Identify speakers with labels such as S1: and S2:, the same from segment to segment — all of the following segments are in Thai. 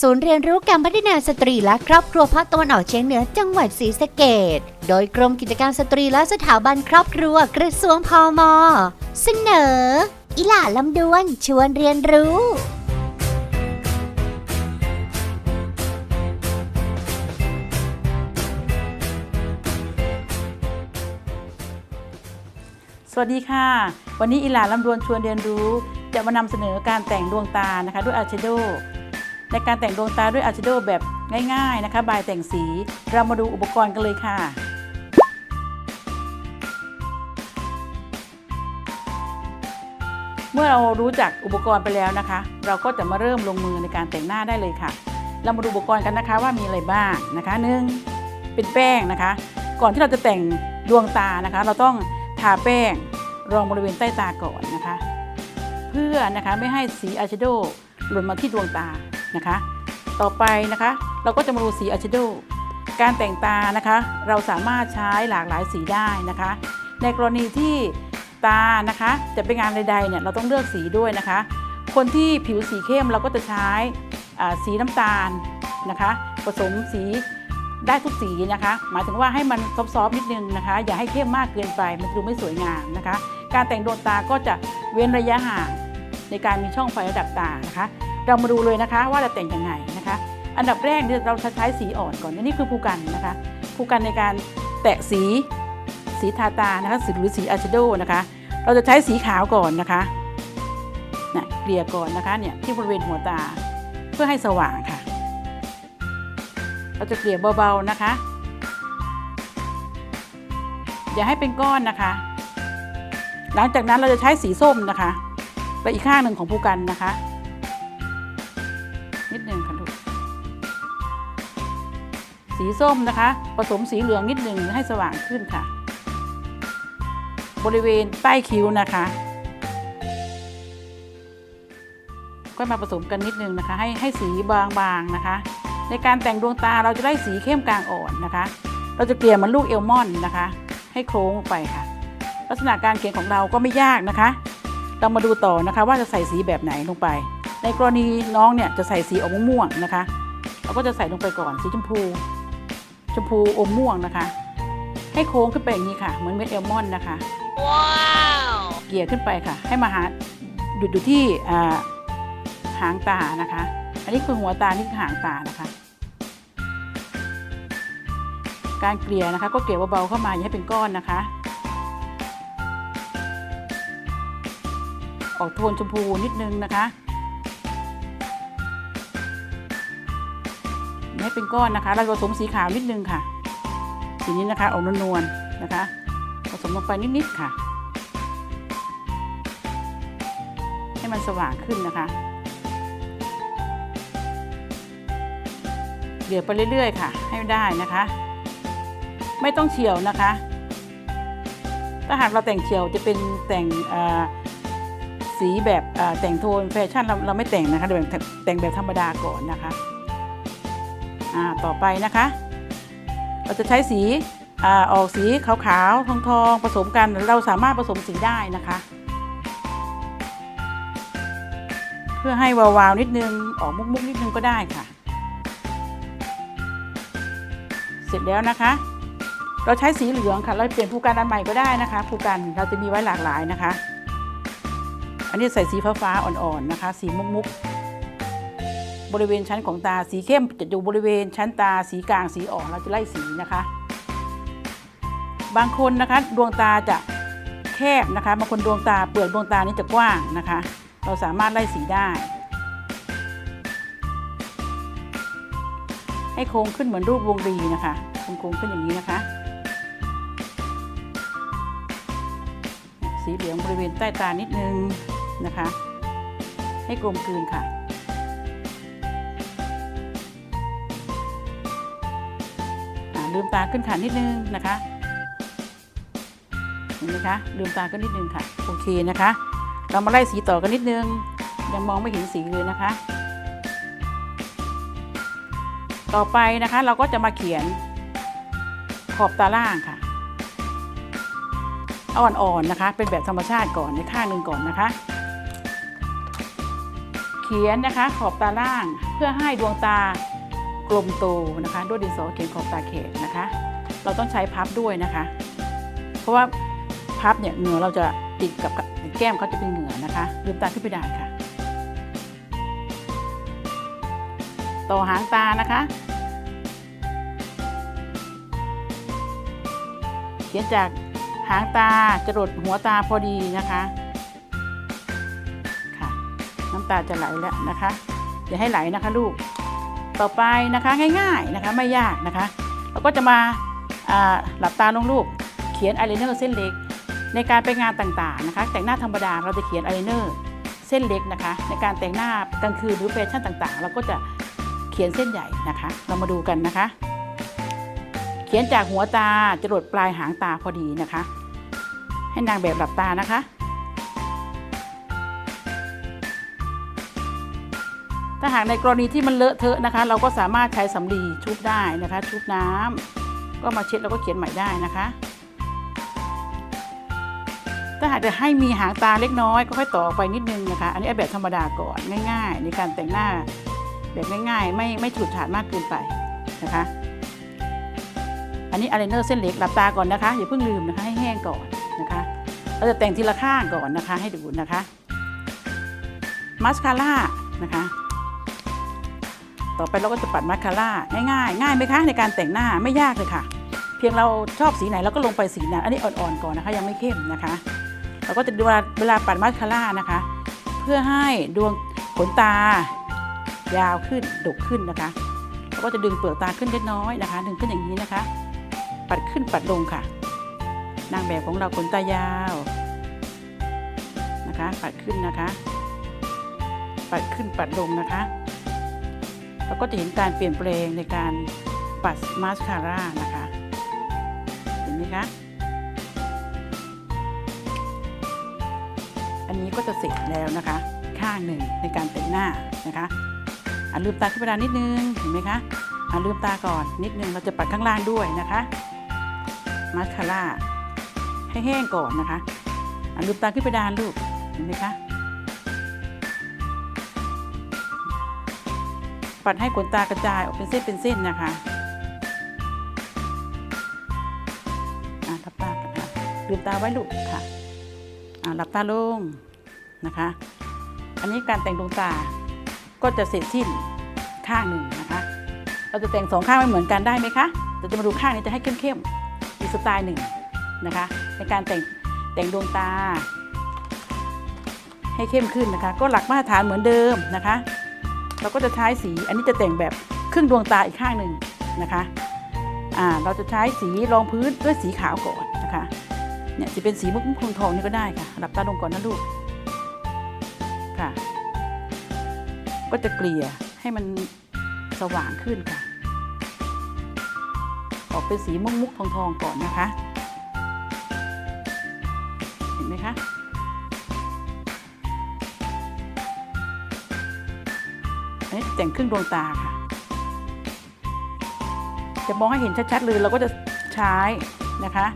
S1: ศูนย์เรียนรู้การพัฒนาสตรีและครอบครัวภาคตะวันออกเฉียงเหนือจังหวัดศรีสะเกดโดยกรมกิจการสตรีและสถาบันครอบครัวกระทรวงพมเสนอ อิหล่าลำดวนชวนเรียนรู้
S2: สวัสดีค่ะ วันนี้อิหลาลำดวนชวนเรียนรู้ จะมานำเสนอการแต่งดวงตานะคะ ด้วยอายแชโด ในการแต่งดวงตาด้วยอายแชโดแบบง่ายๆนะคะ บายแต่งสี เรามาดูอุปกรณ์กันเลยค่ะเมื่อเรารู้จักอุปกรณ์ไปแล้วนะคะ เราก็จะมาเริ่มลงมือในการแต่งหน้าได้เลยค่ะ เรามาดูอุปกรณ์กันนะคะว่ามีอะไรบ้างนะคะหนึ่งเป็นแป้งนะคะ ก่อนที่เราจะแต่งดวงตานะคะ เราต้องทาแป้งรองบริเวณใต้ตาก่อนนะคะ เพื่อนะคะไม่ให้สีอายแชโดว์หล่นมาที่ดวงตา นะคะ ต่อไปนะคะ เราก็จะมาดูสีอายแชโดว์การแต่งตานะคะ เราสามารถใช้หลากหลายสีได้นะคะ ในกรณีที่ตานะคะ จะเป็นงานใดๆเนี่ยเราต้องเลือกสีด้วยนะคะ คนที่ผิวสีเข้มเราก็จะใช้สีน้ำตาลนะคะ ผสมสีได้ทุกสีนะคะ หมายถึงว่าให้มันซอฟๆนิดนึงนะคะ อย่าให้เข้มมากเกินไป มันจะดูไม่สวยงามนะคะ การแต่งดวงตาก็จะเว้นระยะห่างในการมีช่องไฟระดับตานะคะ เรามาดูเลยนะคะว่าจะแต่งยังไงนะคะ อันดับแรกเนี่ยเราจะใช้สีอ่อนก่อนนนี้คือภูกันนะคะภูกันในการแตะสีสีทาตานะคะหรือสีอาชโดนะคะ เราจะใช้สีขาวก่อนนะคะนะเกลี่ยก่อนนะคะเนี่ยที่บริเวณหัวตาเพื่อให้สว่างค่ะ เราจะเกลี่ยเบาๆนะคะ อย่าให้เป็นก้อนนะคะ หลังจากนั้นเราจะใช้สีส้มนะคะไปอีกข้างหนึ่งของภูกันนะคะ นิดหนึ่งค่ะลูกสีส้มนะคะ ผสมสีเหลืองนิดหนึ่งให้สว่างขึ้นค่ะ บริเวณใต้คิ้วนะคะ ก็มาผสมกันนิดนึงนะคะ ให้ให้สีบางๆนะคะ ในการแต่งดวงตาเราจะได้สีเข้มกลางอ่อนนะคะ เราจะเกลี่ยเหมันลูกเอลมอนนะคะ ให้โค้งลงไปค่ะ ลักษณะการเขียนของเราก็ไม่ยากนะคะ เรามาดูต่อนะคะว่าจะใส่สีแบบไหนลงไป ในกรณีน้องเนี่ยจะใส่สีออกม่วงๆนะคะ เราก็จะใส่ลงไปก่อนสีชมพู ชมพูอมม่วงนะคะ ให้โค้งขึ้นไปอย่างนี้ค่ะ เหมือนเม็ดเอลมอนนะคะเกลี่ยขึ้นไปค่ะ ให้มาหาหยุดอยู่ที่อ่าหางตานะคะ อันนี้คือหัวตานี่คือหางตานะคะ การเกลี่ยนะคะ ก็เกลี่ยเบาๆเข้ามาอย่าให้เป็นก้อนนะคะ ออกโทนชมพูนิดนึงนะคะ ให้เป็นก้อนนะคะ เราผสมสีขาวนิดนึงค่ะ สีนี้นะคะออกนวลๆนะคะ ผสมลงไปนิดๆค่ะ ให้มันสว่างขึ้นนะคะ เดี๋ยวไปเรื่อยๆค่ะ ให้ได้นะคะ ไม่ต้องเฉียวนะคะ ถ้าหากเราแต่งเฉียวจะเป็นแต่งเอ่อสีแบบเอ่อแต่งโทนแฟชั่นเราเราไม่แต่งนะคะแต่งแต่งแบบธรรมดาก่อนนะคะ ต่อไปนะคะ เราจะใช้สีอออกสีขาวๆ ทองๆ ผสมกัน เราสามารถผสมสีได้นะคะ เพื่อให้วาวๆนิดนึง ออกมุกๆนิดนึงก็ได้ค่ะ เสร็จแล้วนะคะ เราใช้สีเหลืองค่ะ เราเปลี่ยนภูกันอันใหม่ก็ได้นะคะ ภูกันเราจะมีไว้หลากหลายนะคะ อันนี้ใส่สีฟ้าๆ อ่อนๆ นะคะ สีมุกๆ บริเวณชั้นของตาสีเข้มจะอยู่บริเวณชั้นตาสีกลางสีอ่อนเราจะไล่สีนะคะ บางคนนะคะดวงตาจะแคบนะคะบางคนดวงตาเปลือกดวงตานี้จะกว้างนะคะ เราสามารถไล่สีได้ ให้โค้งขึ้นเหมือนรูปวงรีนะคะโค้งขึ้นอย่างนี้นะคะ สีเหลืองบริเวณใต้ตานิดนึงนะคะ ให้กลมกลืนค่ะ ลืมตาขึ้นค่ะนิดนึงนะคะเห็นไหมคะลืมตาก็นิดนึงค่ะโอเคนะคะ เรามาไล่สีต่อกันนิดนึง ยังมองไม่เห็นสีเลยนะคะ ต่อไปนะคะเราก็จะมาเขียนขอบตาล่างค่ะเอาอ่อนๆนะคะ เป็นแบบธรรมชาติก่อนในข้างหนึ่งก่อนนะคะขีดขียนนะคะขอบตาล่างเพื่อให้ดวงตา ลมโตนะคะ ด้วยดินสอเขียนขอบตาเขตนะคะ เราต้องใช้พับด้วยนะคะ เพราะว่าพับเนี่ยเหงื่อเราจะติดกับแก้มเขาจะเป็นเหงื่อนะคะลืมตาขึ้นไปได้ค่ะ ต่อหางตานะคะ เขียนจากหางตาจรดหัวตาพอดีนะคะค่ะ น้ำตาจะไหลแล้วนะคะอย่าให้ไหลนะคะลูก ต่อไปนะคะง่ายๆนะคะไม่ยากนะคะเราก็จะมาหลับตาลงลูกเขียนอายไลเนอร์เส้นเล็ก ในการไปงานต่างๆนะคะ แต่งหน้าธรรมดาเราจะเขียนอายไลเนอร์เส้นเล็กนะคะ ในการแต่งหน้ากลางคืนหรือแฟชั่นต่างๆ เราก็จะเขียนเส้นใหญ่นะคะ เรามาดูกันนะคะ เขียนจากหัวตาจรดปลายหางตาพอดีนะคะ ให้นางแบบหลับตานะคะ ถ้าหากในกรณีที่มันเลอะเทอะนะคะ เราก็สามารถใช้สำลีชุบได้นะคะ ชุบน้ำก็มาเช็ดแล้วก็เขียนใหม่ได้นะคะ ถ้าหากจะให้มีหางตาเล็กน้อยก็ค่อยต่อไปนิดนึงนะคะ อันนี้แบบธรรมดาก่อนง่าย ๆ ในการแต่งหน้าแบบง่ายๆ ไม่ไม่ฉูดฉาดมากเกินไปนะคะ อันนี้อายไลเนอร์เส้นเล็กหลับตาก่อนนะคะอย่าเพิ่งลืมนะคะให้แห้งก่อนนะคะเราจะแต่งทีละข้างก่อนนะคะให้ดูนะคะมาสคาร่านะคะ ต่อไปเราก็จะปัดมาคาร่าง่ายๆง่ายไหมคะในการแต่งหน้าไม่ยากเลยค่ะ เพียงเราชอบสีไหนเราก็ลงไปสีนั้นอันนี้อ่อนๆก่อนนะคะ ยังไม่เข้มนะคะ เราก็จะเวลาเวลาปัดมาคาร่านะคะ เพื่อให้ดวงขนตายาวขึ้นดกขึ้นนะคะเราก็จะดึงเปลือกตาขึ้นเล็กน้อยนะคะ ดึงขึ้นอย่างนี้นะคะ ปัดขึ้นปัดลงค่ะ นางแบบของเราขนตายาวนะคะ ปัดขึ้นนะคะ ปัดขึ้นปัดลงนะคะ เราก็จะเห็นการเปลี่ยนแปลงในการปัดมาสคาร่านะคะ เห็นไหมคะ อันนี้ก็จะเสร็จแล้วนะคะ ข้างหนึ่งในการแต่งหน้านะคะอะลืมตาขึ้นไปดานนิดนึง เห็นไหมคะอะลืมตาก่อนนิดนึง เราจะปัดข้างล่างด้วยนะคะ มาสคาร่าให้แห้งก่อนนะคะอะลืมตาขึ้นไปดานลูก เห็นไหมคะ ปัดให้ขนตากระจายออกเป็นเส้นเป็นเส้นนะคะอะทับตาค่ะลืมตาไว้ลูกค่ะอะหลับตาลงนะคะ อันนี้การแต่งดวงตาก็จะเสร็จสิ้นข้างหนึ่งนะคะ เราจะแต่งสองข้างไม่เหมือนกันได้ไหมคะเราจะมาดูข้างนี้จะให้เข้มๆอีกสไตล์หนึ่งนะคะ ในการแต่งแต่งดวงตา ให้เข้มขึ้นนะคะ ก็หลักมาตรฐานเหมือนเดิมนะคะ เราก็จะใช้สีอันนี้จะแต่งแบบครึ่งดวงตาอีกข้างหนึ่งนะคะอ่าเราจะใช้สีรองพื้นด้วยสีขาวก่อนนะคะเนี่ยจะเป็นสีมุกมุกทองๆนี่ก็ได้ค่ะหลับตาลงก่อนนะลูกค่ะ ก็จะเกลี่ยให้มันสว่างขึ้นค่ะ ออกเป็นสีมุกมุกทองทองก่อนนะคะ เห็นไหมคะ แต่งครึ่งดวงตาค่ะ จะมองให้เห็นชัดๆเลยเราก็จะใช้นะคะ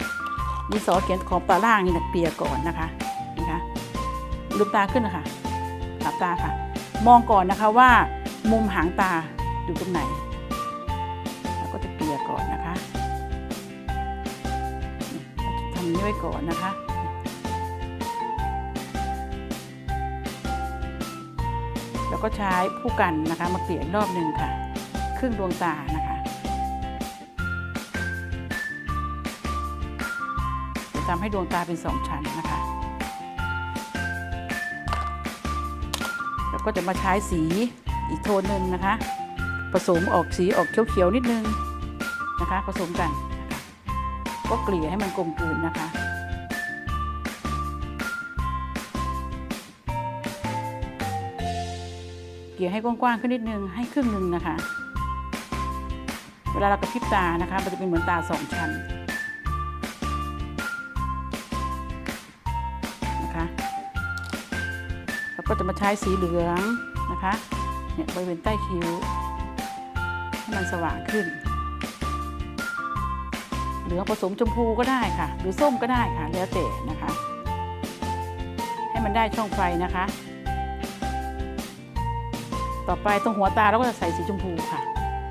S2: ดินสอเขียนขอบตาล่างนี่นะเกลี่ยก่อนนะคะนะคะลืมตาขึ้นนะคะหลับตาค่ะ มองก่อนนะคะว่ามุมหางตาอยู่ตรงไหน แล้วก็จะเกลี่ยก่อนนะคะทำนี้ไว้ก่อนนะคะ แล้วก็ใช้ผู้กันนะคะมาเกลี่ยอีกรอบหนึ่งค่ะ ครึ่งดวงตานะคะจะทำให้ดวงตาเป็นสองชั้นนะคะ แล้วก็จะมาใช้สีอีกโทนหนึ่งนะคะ ผสมออกสีออกเขียวๆนิดนึงนะคะ ผสมกัน ก็เกลี่ยให้มันกลมกลืนนะคะ เกลี่ยให้กว้างๆขึ้นนิดนึงให้ครึ่งหนึ่งนะคะ เวลาเรากระพริบตานะคะ มันจะเป็นเหมือนตาสองชั้นนะคะแล้วก็จะมาใช้สีเหลืองนะคะเนี่ยบริเวณใต้คิ้ว ให้มันสว่างขึ้น เหลืองผสมชมพูก็ได้ค่ะ หรือส้มก็ได้ค่ะแล้วแต่นะคะ ให้มันได้ช่องไฟนะคะ ต่อไปตรงหัวตาเราก็จะใส่สีชมพูค่ะ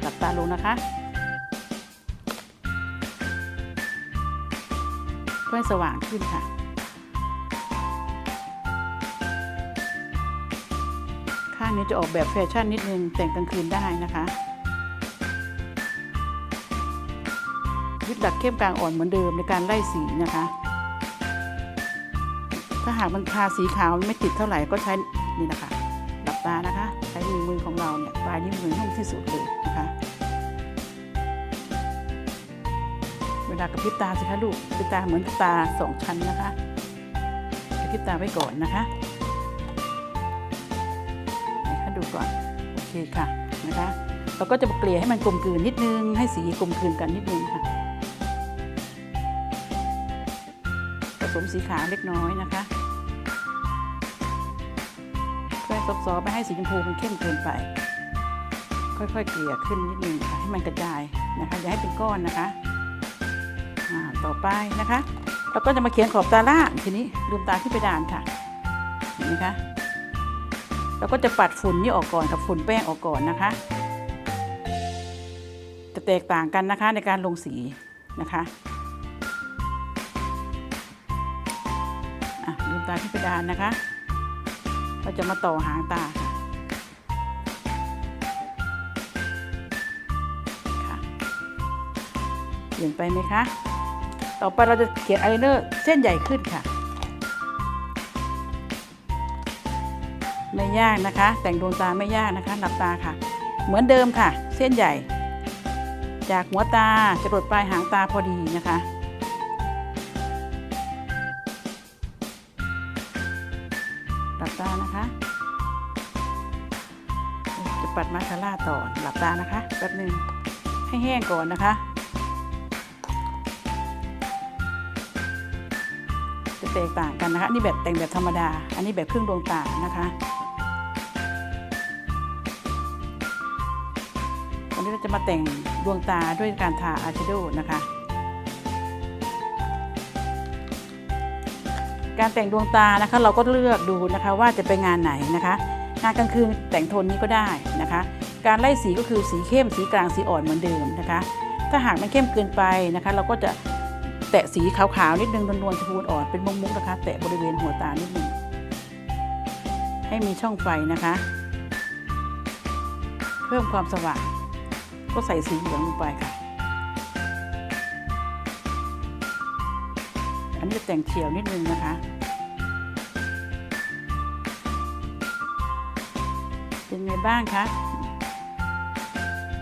S2: หลับตาลงนะคะ เพื่อสว่างขึ้นค่ะ ข้างนี้จะออกแบบแฟชั่นนิดนึงแต่งกลางคืนได้นะคะยึดหลักเข้มกลางอ่อนเหมือนเดิมในการไล่สีนะคะ ถ้าหากมันทาสีขาวไม่ติดเท่าไหร่ก็ใช้นี่นะคะหลับตานะคะ มือของเราเนี่ยปลายนิ้วมือนุ่มที่สุดเลยนะคะ เวลากระพริบตาสิคะลูกกระพริบตาเหมือนตาสองชั้นนะคะกระพริบตาไว้ก่อนนะคะนะคะดูก่อนโอเคค่ะนะคะเราก็จะเกลี่ยให้มันกลมกลืนนิดนึง ให้สีกลมกลืนกันนิดนึงค่ะผสมสีขาวเล็กน้อยนะคะ เพื่อซอฟๆไม่ให้สีชมพูมันเข้มเกินไป ค่อยๆเกลี่ยขึ้นนิดนึงให้มันกระจายนะคะอย่าให้เป็นก้อนนะคะต่อไปนะคะ เราก็จะมาเขียนขอบตาล่างทีนี้ลืมตาขึ้นไปดานค่ะเห็นไหมคะเราก็จะปัดฝุ่นนี่ออกก่อนกับฝุ่นแป้งออกก่อนนะคะ จะแตกต่างกันนะคะในการลงสีนะคะอะลืมตาที่เพดานนะคะ เราจะมาต่อหางตาค่ะค่ะเปลี่ยนไปไหมคะ ต่อไปเราจะเขียนอายไลเนอร์เส้นใหญ่ขึ้นค่ะ ไม่ยากนะคะ แต่งดวงตาไม่ยากนะคะ หลับตาค่ะ เหมือนเดิมค่ะ เส้นใหญ่ จากหัวตาจะรดปลายหางตาพอดีนะคะ ตานะคะ จะปัดมาสคาร่าต่อหลับตานะคะแป๊บหนึ่งให้แห้งก่อนนะคะ จะแตกต่างกันนะคะนี่แบบแต่งแบบธรรมดา อันนี้แบบครึ่งดวงตานะคะวันนี้เราจะมาแต่งดวงตาด้วยการทาอาร์เชโดนะคะ การแต่งดวงตานะคะเราก็เลือกดูนะคะว่าจะไปงานไหนนะคะ งานกลางคืนแต่งโทนนี้ก็ได้นะคะ การไล่สีก็คือสีเข้มสีกลางสีอ่อนเหมือนเดิมนะคะ ถ้าหากมันเข้มเกินไปนะคะ เราก็จะแตะสีขาวๆนิดนึงนวลๆชมพูอ่อนเป็นมุกๆนะคะ แตะบริเวณหัวตานิดนึงให้มีช่องไฟนะคะ เพิ่มความสว่างก็ใส่สีเหลืองลงไปค่ะ นนี้จะแต่งเฉียวนิดนึงนะคะ เป็นไงบ้างคะ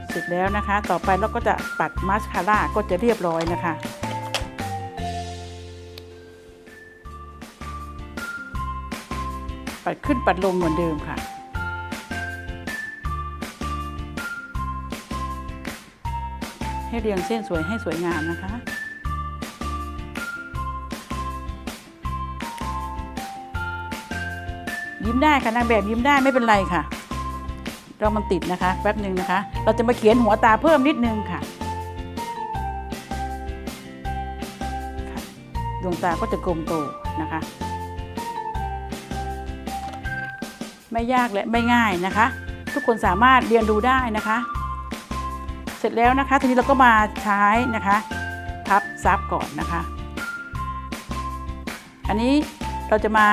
S2: เสร็จแล้วนะคะ ต่อไปเราก็จะปัดมาสคาร่าก็จะเรียบร้อยนะคะปัดขึ้นปัดลงเหมือนเดิมค่ะ ให้เรียงเส้นสวยให้สวยงามนะคะ ยิ้มได้ค่ะนางแบบยิ้มได้ไม่เป็นไรค่ะเรามันติดนะคะแป๊บหนึ่งนะคะ เราจะมาเขียนหัวตาเพิ่มนิดนึงค่ะดวงตาก็จะกลมโตนะคะ ไม่ยากและไม่ง่ายนะคะ ทุกคนสามารถเรียนรู้ได้นะคะ เสร็จแล้วนะคะ ทีนี้เราก็มาใช้นะคะพับซับก่อนนะคะ อันนี้เราจะมา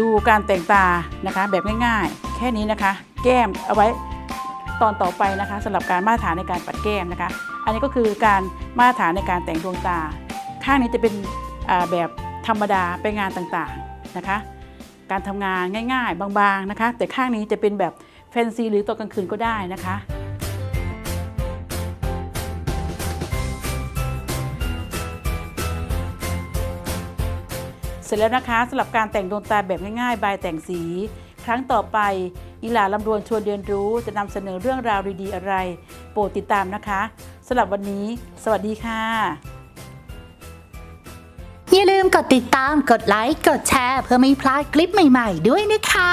S2: ดูการแต่งตานะคะแบบง่ายๆ แค่นี้นะคะ แก้มเอาไว้ตอนต่อไปนะคะสำหรับการมาตรฐานในการปัดแก้มนะคะ อันนี้ก็คือการมาตรฐานในการแต่งดวงตา ข้างนี้จะเป็นแบบธรรมดาไปงานต่างๆนะคะ การทำงานง่ายๆ บางๆนะคะ แต่ข้างนี้จะเป็นแบบแฟนซีหรือตอนกลางคืนก็ได้นะคะ เสร็จแล้วนะคะสำหรับการแต่งดวงตาแบบง่ายๆ บายแต่งสี ครั้งต่อไปอีหลาลำดวนชวนเรียนรู้จะนำเสนอเรื่องราวดีๆอะไร โปรดติดตามนะคะสำหรับวันนี้ สวัสดีค่ะ
S1: อย่าลืมกดติดตาม กดไลค์ กดแชร์ เพื่อไม่พลาดคลิปใหม่ ๆ ด้วยนะคะ